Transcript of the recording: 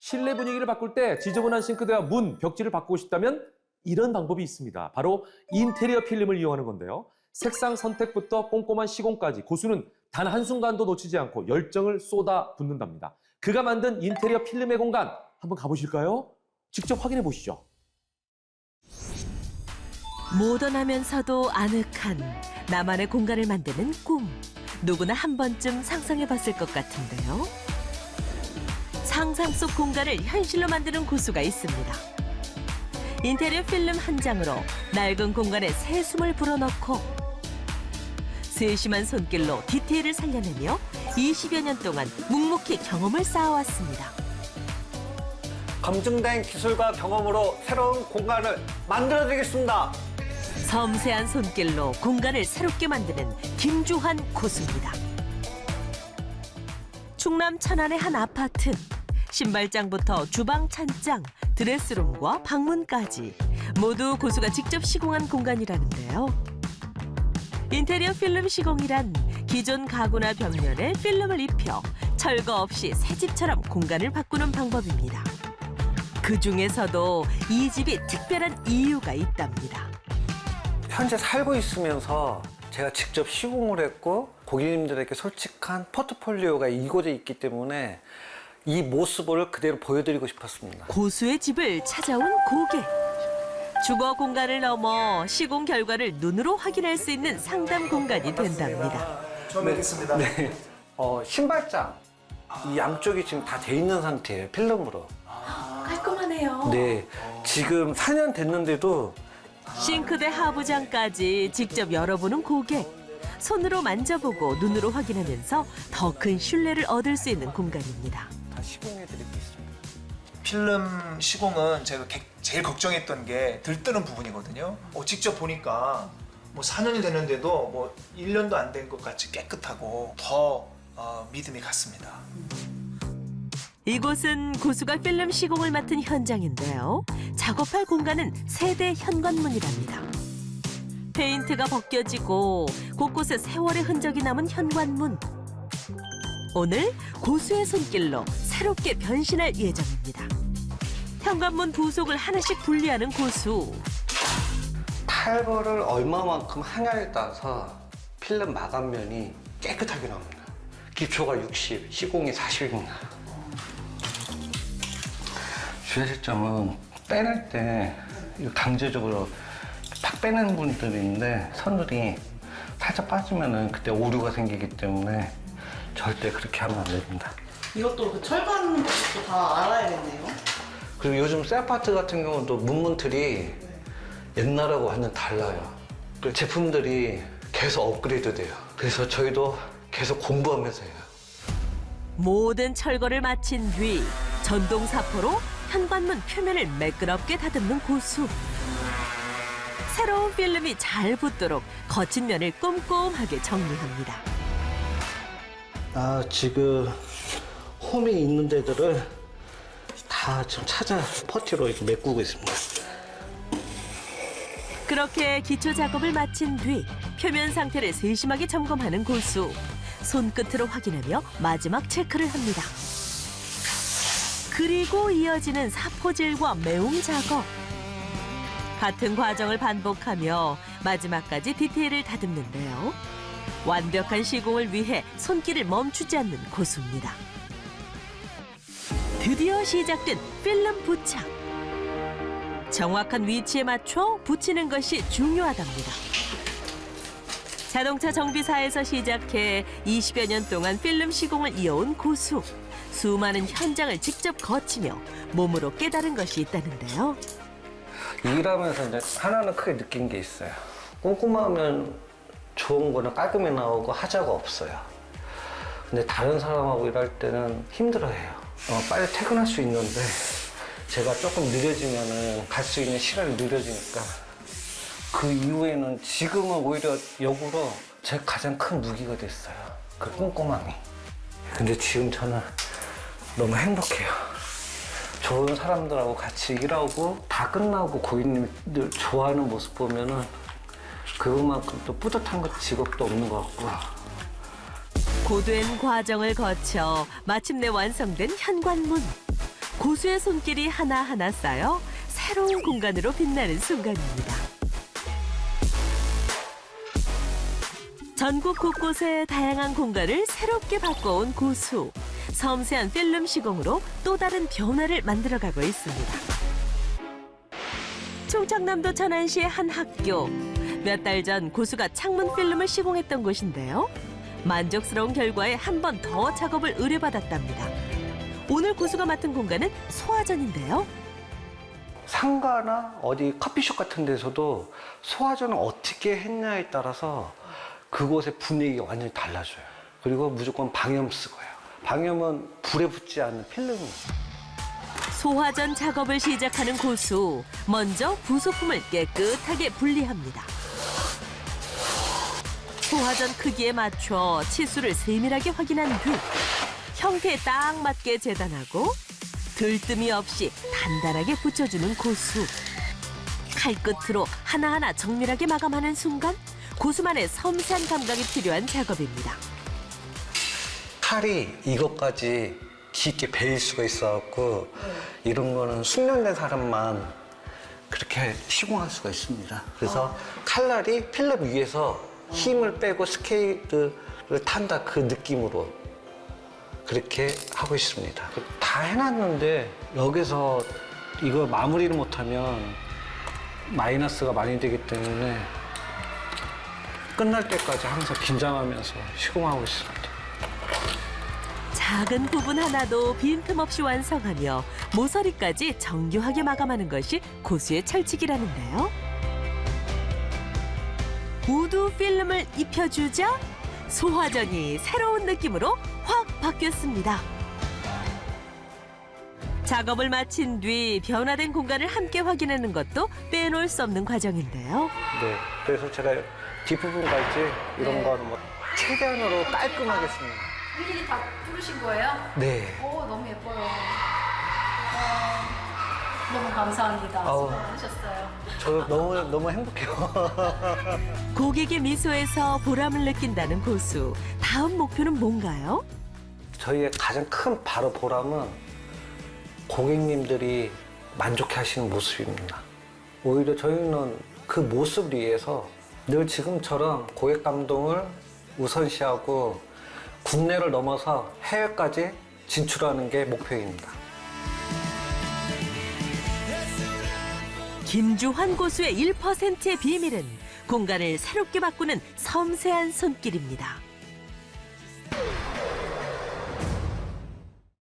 실내 분위기를 바꿀 때 지저분한 싱크대와 문, 벽지를 바꾸고 싶다면 이런 방법이 있습니다. 바로 인테리어 필름을 이용하는 건데요. 색상 선택부터 꼼꼼한 시공까지 고수는 단 한순간도 놓치지 않고 열정을 쏟아 붓는답니다. 그가 만든 인테리어 필름의 공간 한번 가보실까요? 직접 확인해 보시죠. 모던하면서도 아늑한 나만의 공간을 만드는 꿈. 누구나 한 번쯤 상상해 봤을 것 같은데요. 상상 속 공간을 현실로 만드는 고수가 있습니다. 인테리어 필름 한 장으로 낡은 공간에 새 숨을 불어넣고 세심한 손길로 디테일을 살려내며 20여 년 동안 묵묵히 경험을 쌓아왔습니다. 검증된 기술과 경험으로 새로운 공간을 만들어드리겠습니다. 섬세한 손길로 공간을 새롭게 만드는 김주환 고수입니다. 충남 천안의 한 아파트. 신발장부터 주방 찬장, 드레스룸과 방문까지 모두 고수가 직접 시공한 공간이라는데요. 인테리어 필름 시공이란 기존 가구나 벽면에 필름을 입혀 철거 없이 새 집처럼 공간을 바꾸는 방법입니다. 그 중에서도 이 집이 특별한 이유가 있답니다. 현재 살고 있으면서 제가 직접 시공을 했고 고객님들에게 솔직한 포트폴리오가 이곳에 있기 때문에 이 모습을 그대로 보여드리고 싶었습니다. 고수의 집을 찾아온 고객. 주거 공간을 넘어 시공 결과를 눈으로 확인할 수 있는 상담 공간이 된답니다. 처음 뵙겠습니다. 네. 어, 신발장 이 양쪽이 지금 다 돼 있는 상태예요. 필름으로. 깔끔하네요. 네. 지금 4년 됐는데도 싱크대 하부장까지 직접 열어보는 고객. 손으로 만져보고 눈으로 확인하면서 더 큰 신뢰를 얻을 수 있는 공간입니다. 다 시공해 드리고 있습니다. 필름 시공은 제가 개- 제일 걱정했던 게 들뜨는 부분이거든요. 어, 직접 보니까 뭐 4년이 됐는데도 뭐 1년도 안 된 것 같이 깨끗하고 더 어, 믿음이 갔습니다. 이곳은 고수가 필름 시공을 맡은 현장인데요. 작업할 공간은 세대 현관문이랍니다. 페인트가 벗겨지고 곳곳에 세월의 흔적이 남은 현관문. 오늘 고수의 손길로 새롭게 변신할 예정입니다. 현관문 부속을 하나씩 분리하는 고수. 탈거를 얼마만큼 하냐에 따라서 필름 마감면이 깨끗하게 나옵니다. 기초가 60, 시공이 40입니다. 주의할 점은 빼낼 때 강제적으로 팍 빼내는 분들이 있는데 선들이 살짝 빠지면은 그때 오류가 생기기 때문에 절대 그렇게 하면 안 됩니다. 이것도 그 철판 것도 다 알아야겠네요. 그리고 요즘 새 아파트 같은 경우도 문문틀이 옛날하고 완전 달라요. 그 제품들이 계속 업그레이드 돼요. 그래서 저희도 계속 공부하면서 해요. 모든 철거를 마친 뒤 전동 사포로 현관문 표면을 매끄럽게 다듬는 고수. 새로운 필름이 잘 붙도록 거친 면을 꼼꼼하게 정리합니다. 아, 지금 홈이 있는 데들을 다 지금 찾아 퍼티로 이렇게 메꾸고 있습니다. 그렇게 기초 작업을 마친 뒤 표면 상태를 세심하게 점검하는 고수. 손끝으로 확인하며 마지막 체크를 합니다. 그리고 이어지는 사포질과 매웅 작업. 같은 과정을 반복하며 마지막까지 디테일을 다듬는데요. 완벽한 시공을 위해 손길을 멈추지 않는 고수입니다. 드디어 시작된 필름 부착. 정확한 위치에 맞춰 붙이는 것이 중요하답니다. 자동차 정비사에서 시작해 20여 년 동안 필름 시공을 이어온 고수. 수많은 현장을 직접 거치며 몸으로 깨달은 것이 있다는데요. 일하면서 이제 하나는 크게 느낀 게 있어요. 꼼꼼하면 좋은 거는 깔끔히 나오고 하자가 없어요. 근데 다른 사람하고 일할 때는 힘들어해요. 어, 빨리 퇴근할 수 있는데 제가 조금 늦어지면은 갈 수 있는 시간이 늦어지니까 그 이후에는 지금은 오히려 역으로 제 가장 큰 무기가 됐어요. 그 꼼꼼함이. 근데 지금 저는 너무 행복해요. 좋은 사람들하고 같이 일하고 다 끝나고 고객님들 좋아하는 모습 보면은 그것만큼 또 뿌듯한 것 직업도 없는 것 같고 고된 과정을 거쳐 마침내 완성된 현관문. 고수의 손길이 하나하나 쌓여 새로운 공간으로 빛나는 순간입니다. 전국 곳곳에 다양한 공간을 새롭게 바꿔온 고수. 섬세한 필름 시공으로 또 다른 변화를 만들어가고 있습니다. 충청남도 천안시의 한 학교. 몇 달 전 고수가 창문 필름을 시공했던 곳인데요. 만족스러운 결과에 한 번 더 작업을 의뢰받았답니다. 오늘 고수가 맡은 공간은 소화전인데요. 상가나 어디 커피숍 같은 데서도 소화전을 어떻게 했냐에 따라서 그곳의 분위기가 완전히 달라져요. 그리고 무조건 방염 쓰고요. 방염은 불에 붙지 않는 필름이에요. 소화전 작업을 시작하는 고수. 먼저 부속품을 깨끗하게 분리합니다. 소화전 크기에 맞춰 치수를 세밀하게 확인한 뒤 형태에 딱 맞게 재단하고 들뜸이 없이 단단하게 붙여주는 고수. 칼끝으로 하나하나 정밀하게 마감하는 순간 고수만의 섬세한 감각이 필요한 작업입니다. 칼이 이것까지 깊게 베일 수가 있어갖고 이런 거는 숙련된 사람만 그렇게 시공할 수가 있습니다. 그래서 칼날이 필름 위에서 힘을 빼고 스케일을 탄다 그 느낌으로 그렇게 하고 있습니다. 다 해놨는데 여기서 이거 마무리를 못하면 마이너스가 많이 되기 때문에 끝날 때까지 항상 긴장하면서 시공하고 있습니다. 작은 부분 하나도 빈틈없이 완성하며 모서리까지 정교하게 마감하는 것이 고수의 철칙이라는데요. 우드 필름을 입혀주자 소화전이 새로운 느낌으로 확 바뀌었습니다. 작업을 마친 뒤 변화된 공간을 함께 확인하는 것도 빼놓을 수 없는 과정인데요. 네. 그래서 제가 뒷부분까지 이런 거는 뭐 최대한으로 깔끔하게 씁니다. 일일이 다 부르신 거예요? 네. 오 너무 예뻐요. 어, 너무 감사합니다. 아우. 수고 많으셨어요. 저 너무 너무 행복해요. 고객의 미소에서 보람을 느낀다는 고수. 다음 목표는 뭔가요? 저희의 가장 큰 바로 보람은 고객님들이 만족해 하시는 모습입니다. 오히려 저희는 그 모습을 위해서 늘 지금처럼 고객 감동을 우선시하고 국내를 넘어서 해외까지 진출하는 게 목표입니다. 김주환 고수의 1%의 비밀은 공간을 새롭게 바꾸는 섬세한 손길입니다.